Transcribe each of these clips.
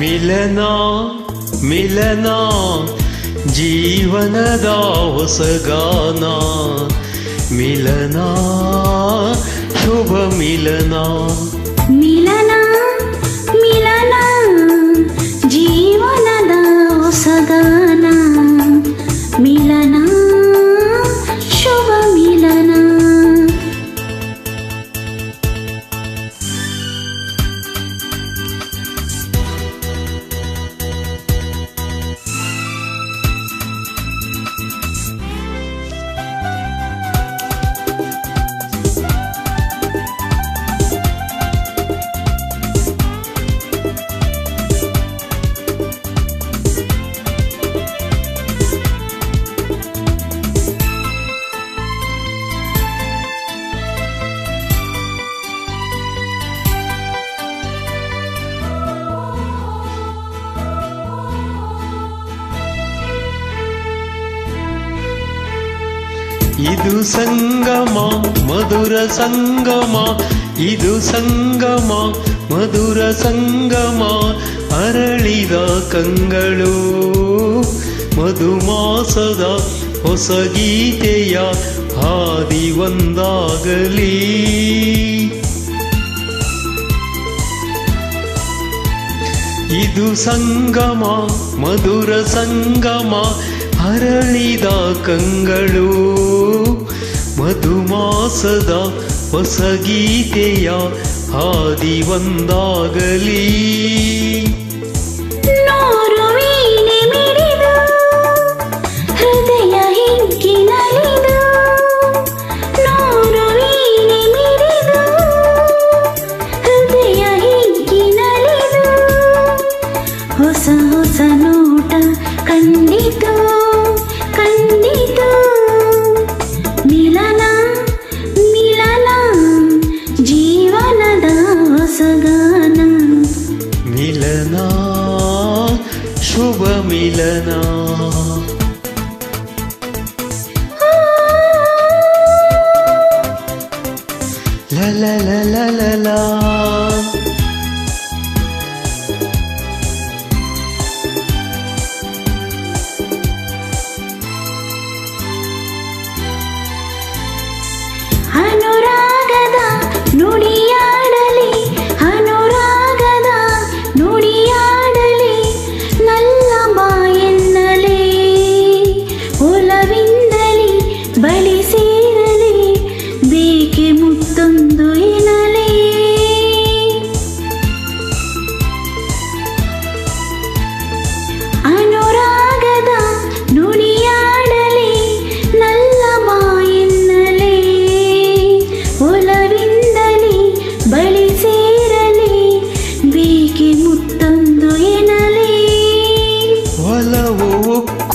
ಮಿಲನ ಮಿಲನ ಜೀವನದ ಹೊಸಗಾನ ಮಿಲನ ಶುಭ ಮಿಲನ ಇದು ಸಂಗಮ, ಮಧುರ ಸಂಗಮ. ಇದು ಸಂಗಮ, ಮಧುರ ಸಂಗಮ. ಅರಳಿದ ಕಂಗಳು, ಮಧುಮಾಸದ ಹೊಸ ಗೀತೆಯ ಹಾದಿ ಒಂದಾಗಲಿ. ಇದು ಸಂಗಮ, ಮಧುರ ಸಂಗಮ. ಅರಳಿದ ಕಂಗಳು ಮಧುಮಾಸದ ಹೊಸಗೀತೆಯ ಹಾದಿ ಒಂದಾಗಲಿ.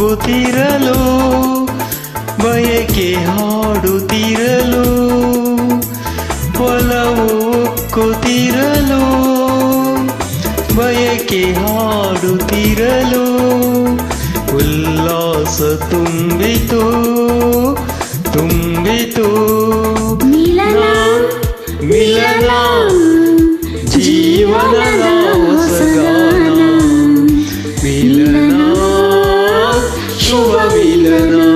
ಉಕ್ಕುತ್ತಿರಲು ಬಯಕೆ ಹಾಡುತ್ತಿರಲು ಒಲವು ಉಕ್ಕುತ್ತಿರಲು ಬಯಕೆ ಹಾಡುತ್ತಿರಲು ಉಲ್ಲಾಸ ತುಂಬಿತು ತುಂಬಿತು ಮಿಲನ ಮಿಲನ ಜೀವನದ Yeah.